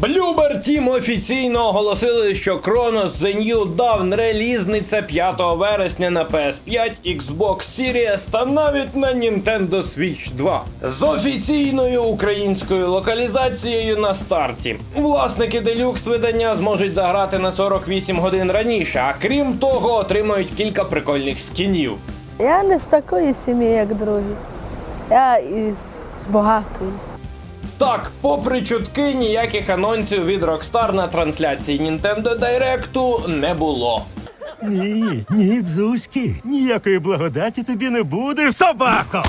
Bloober Team офіційно оголосили, що Chronos The New Dawn релізниця 5 вересня на PS5, Xbox Series та навіть на Nintendo Switch 2 з офіційною українською локалізацією на старті. Власники делюкс видання зможуть заграти на 48 годин раніше, а крім того, отримають кілька прикольних скінів. Я не з такої сім'ї, як другі. Я із багатої. Так, попри чутки, ніяких анонсів від Rockstar на трансляції Nintendo Direct не було. Ні, ні, Дзузьки, ніякої благодаті тобі не буде, собако!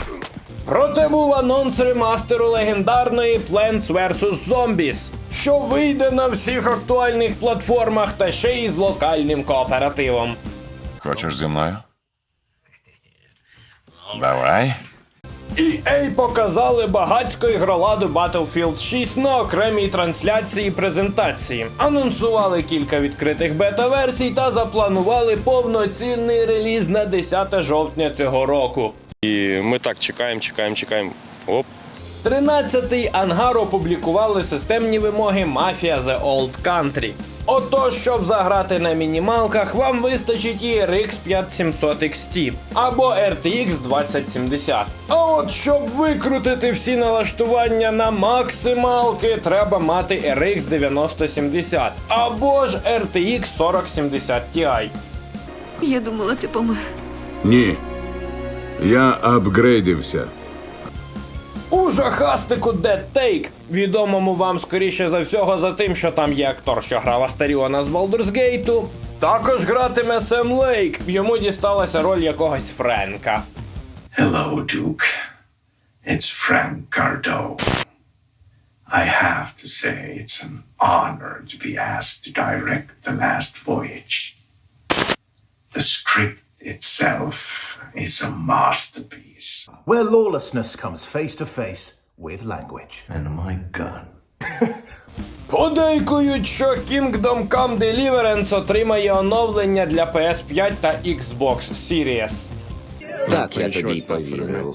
Проте був анонс ремастеру легендарної Plants vs. Zombies, що вийде на всіх актуальних платформах та ще й з локальним кооперативом. Хочеш зі мною? Давай. EA показали багацько ігроладу Battlefield 6 на окремій трансляції презентації. Анонсували кілька відкритих бета-версій та запланували повноцінний реліз на 10 жовтня цього року. І ми так чекаємо, чекаємо, чекаємо. Оп. 13-й ангар опублікували системні вимоги Mafia The Old Country. Ото, щоб заграти на мінімалках, вам вистачить і RX 5700 XT або RTX 2070. А от щоб викрутити всі налаштування на максималки, треба мати RX 9070 або ж RTX 4070 Ti. Я думала, ти помер. Ні. Я апгрейдився. У жахастику Dead Take, відомому вам скоріше за всього за тим, що там є актор, що грав Астаріона з Baldur's Gate, також гратиме Сем Лейк. Йому дісталася роль якогось Френка. Hello, Duke. It's Frank Cardo. I have to say it's an honor to be asked to direct The Last Voyage. The script itself is a masterpiece. Where lawlessness comes face to face with language. And my gun. Подейкують, що Kingdom Come Deliverance отримає оновлення для PS5 та Xbox Series. Так, я тобі й повірив.